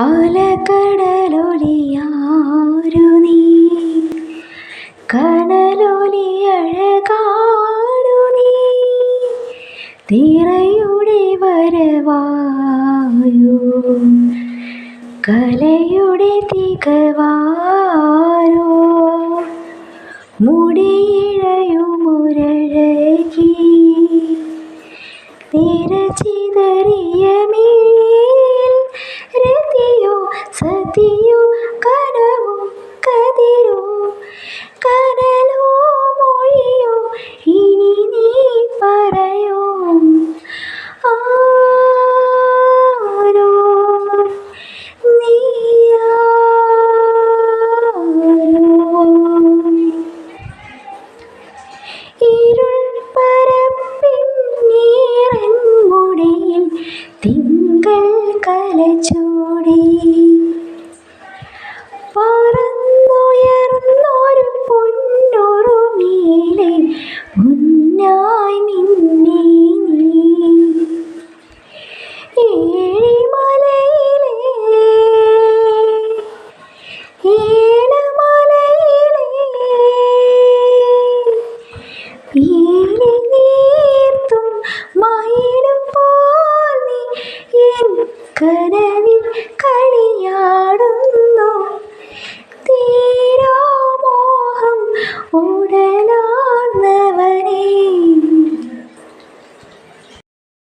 അലകടലൊലിയാരു നീ. കനലൊലി അഴകാണു നീ. തിറയുടെ വരവായു. കലയുടെ തികവാരോ. മുടിയിഴയുമുരഴകി തിരചിതറിയ സതിയോ കനവോ കതിരോ കനലോ മൊഴിയോ ഇനി നീ പറയോ. ആരോ നീയാരോ ഇരുൾ പരപ്പിന്നീറൻ മുടിയിൽ തിങ്കൾ കലചൂടി കനവിൽ കളിയാടുന്നു. തീരാമോഹം ഉടൻ